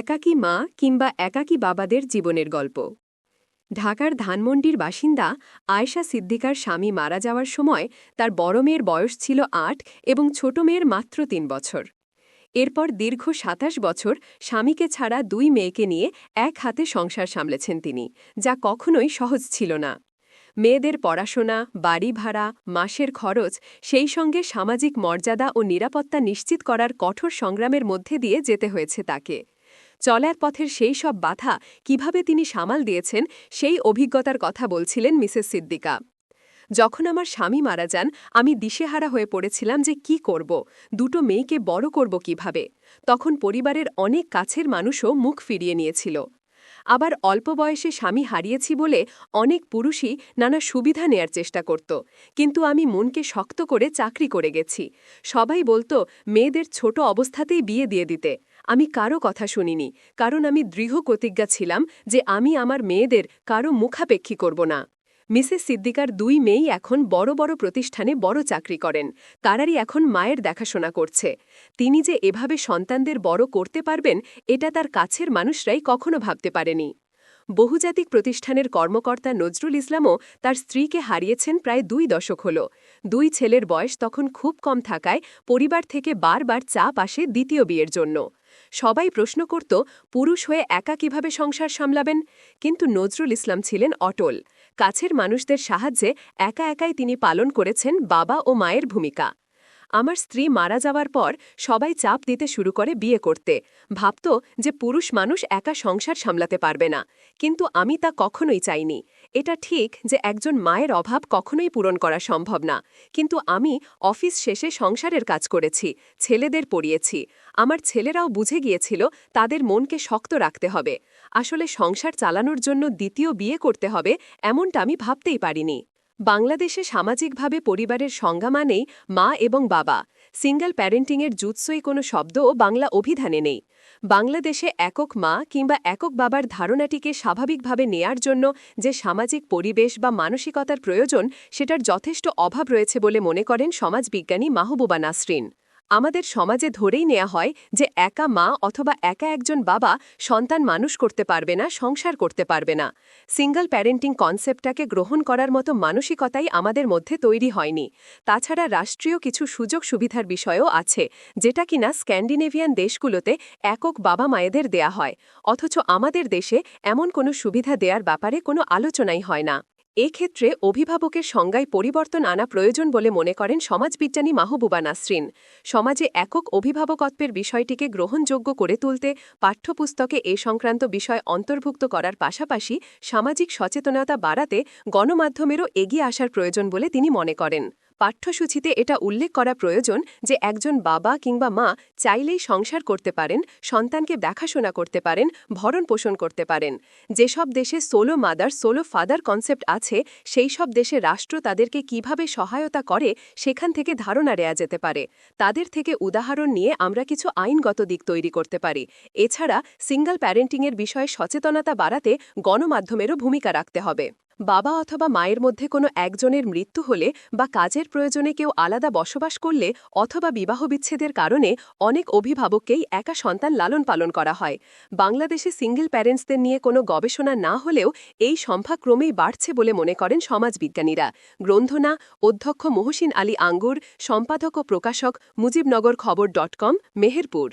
একাকী মা কিংবা একাকী বাবাদের জীবনের গল্প। ঢাকার ধানমন্ডির বাসিন্দা আয়েশা সিদ্দিকার স্বামী মারা যাওয়ার সময় তার বড় মেয়ের বয়স ছিল আট এবং ছোট মেয়ের মাত্র তিন বছর। এরপর দীর্ঘ সাতাশ বছর স্বামীকে ছাড়া দুই মেয়েকে নিয়ে এক হাতে সংসার সামলেছেন তিনি, যা কখনোই সহজ ছিল না। মেয়েদের পড়াশোনা, বাড়ি ভাড়া, মাসের খরচ সেই সঙ্গে সামাজিক মর্যাদা ও নিরাপত্তা নিশ্চিত করার কঠোর সংগ্রামের মধ্যে দিয়ে যেতে হয়েছে তাকে। চলার পথের সেই সব বাধা কীভাবে তিনি সামাল দিয়েছেন, সেই অভিজ্ঞতার কথা বলছিলেন মিসেস সিদ্দিকা। যখন আমার স্বামী মারা যান, আমি দিশেহারা হয়ে পড়েছিলাম যে কি করব, দুটো মেয়েকে বড় করব কীভাবে। তখন পরিবারের অনেক কাছের মানুষও মুখ ফিরিয়ে নিয়েছিল। আবার অল্প বয়সে স্বামী হারিয়েছি বলে অনেক পুরুষই নানা সুবিধা নেয়ার চেষ্টা করত। কিন্তু আমি মনকে শক্ত করে চাকরি করে গেছি। সবাই বলতো, মেয়েদের ছোট অবস্থাতেই বিয়ে দিয়ে দিতে। আমি কারও কথা শুনিনি, কারণ আমি দৃঢ় প্রতিজ্ঞা ছিলাম যে আমি আমার মেয়েদের কারও মুখাপেক্ষী করব না। মিসেস সিদ্দিকার দুই মেয়েই এখন বড় বড় প্রতিষ্ঠানে বড় চাকরি করেন তারারই এখন মায়ের দেখাশোনা করছে। তিনি যে এভাবে সন্তানদের বড় করতে পারবেন, এটা তার কাছের মানুষরাই কখনো ভাবতে পারেনি। বহুজাতিক প্রতিষ্ঠানের কর্মকর্তা নজরুল ইসলামও তার স্ত্রীকে হারিয়েছেন প্রায় দুই দশক হল। দুই ছেলের বয়স তখন খুব কম থাকায় পরিবার থেকে বারবার চাপ আসে দ্বিতীয় বিয়ের জন্য। সবাই প্রশ্ন করত, পুরুষ হয়ে একা কীভাবে সংসার সামলাবেন? কিন্তু নজরুল ইসলাম ছিলেন অটল। কাছের মানুষদের সাহায্যে একা একাই তিনি পালন করেছেন বাবা ও মায়ের ভূমিকা। আমার স্ত্রী মারা যাওয়ার পর সবাই চাপ দিতে শুরু করে বিয়ে করতে। ভাবত যে পুরুষ মানুষ একা সংসার সামলাতে পারবে না। কিন্তু আমি তা কখনোই চাইনি। এটা ঠিক যে একজন মায়ের অভাব কখনোই পূরণ করা সম্ভব না, কিন্তু আমি অফিস শেষে সংসারের কাজ করেছি, ছেলেদের পড়িয়েছি। আমার ছেলেরাও বুঝে গিয়েছিল তাদের মনকে শক্ত রাখতে হবে। আসলে সংসার চালানোর জন্য দ্বিতীয় বিয়ে করতে হবে এমনটা আমি ভাবতেই পারিনি। বাংলাদেশে সামাজিকভাবে পরিবারের সংজ্ঞা মানেই মা এবং বাবা। সিঙ্গল প্যারেন্টিংয়ের জুৎসই কোনো শব্দও বাংলা অভিধানে নেই। বাংলাদেশে একক মা কিংবা একক বাবার ধারণাটিকে স্বাভাবিকভাবে নেয়ার জন্য যে সামাজিক পরিবেশ বা মানসিকতার প্রয়োজন, সেটার যথেষ্ট অভাব রয়েছে বলে মনে করেন সমাজবিজ্ঞানী মাহবুবা নাসরিন। আমাদের সমাজে ধরেই নেওয়া হয় যে একা মা অথবা একা একজন বাবা সন্তান মানুষ করতে পারবে না, সংসার করতে পারবে না। সিঙ্গল প্যারেন্টিং কনসেপ্টটাকে গ্রহণ করার মতো মানসিকতাই আমাদের মধ্যে তৈরি হয়নি। তাছাড়া রাষ্ট্রীয় কিছু সুযোগ সুবিধার বিষয়ও আছে, যেটা কিনা স্ক্যান্ডিনেভিয়ান দেশগুলোতে একক বাবা মায়েদের দেয়া হয়, অথচ আমাদের দেশে এমন কোনো সুবিধা দেওয়ার ব্যাপারে কোনো আলোচনাই হয় না। এক্ষেত্রে অভিভাবকের সংজ্ঞায় পরিবর্তন আনা প্রয়োজন বলে মনে করেন সমাজবিজ্ঞানী মাহবুবা নাসরিন। সমাজে একক অভিভাবকত্বের বিষয়টিকে গ্রহণযোগ্য করে তুলতে পাঠ্যপুস্তকে এ সংক্রান্ত বিষয় অন্তর্ভুক্ত করার পাশাপাশি সামাজিক সচেতনতা বাড়াতে গণমাধ্যমেরও এগিয়ে আসার প্রয়োজন বলে তিনি মনে করেন। পাঠ্যসূচিতে এটা উল্লেখ করা প্রয়োজন যে একজন বাবা কিংবা মা চাইলেই সংসার করতে পারেন, সন্তানকে দেখাশোনা করতে পারেন, ভরণ পোষণ করতে পারেন। যেসব দেশে solo mother solo father concept আছে, সেই সব দেশে রাষ্ট্র তাদেরকে কীভাবে সহায়তা করে সেখান থেকে ধারণা নেওয়া যেতে পারে। তাদের থেকে উদাহরণ নিয়ে আমরা কিছু আইনগত দিক তৈরি করতে পারি। এছাড়া সিঙ্গল প্যারেন্টিংয়ের বিষয়ে সচেতনতা বাড়াতে গণমাধ্যমেরও ভূমিকা রাখতে হবে। বাবা অথবা মায়ের মধ্যে কোনো একজনের মৃত্যু হলে বা কাজের প্রয়োজনে কেউ আলাদা বসবাস করলে অথবা বিবাহ বিচ্ছেদের কারণে অনেক অভিভাবককেই একা সন্তান লালন পালন করা হয়। বাংলাদেশে সিঙ্গেল প্যারেন্টসদের নিয়ে কোনো গবেষণা না হলেও এই সংখ্যা ক্রমেই বাড়ছে বলে মনে করেন সমাজবিজ্ঞানীরা। গ্রন্থনা, অধ্যক্ষ মহসিন আলী আঙ্গুর, সম্পাদক ও প্রকাশক মুজিবনগর খবর ডট কম, মেহেরপুর।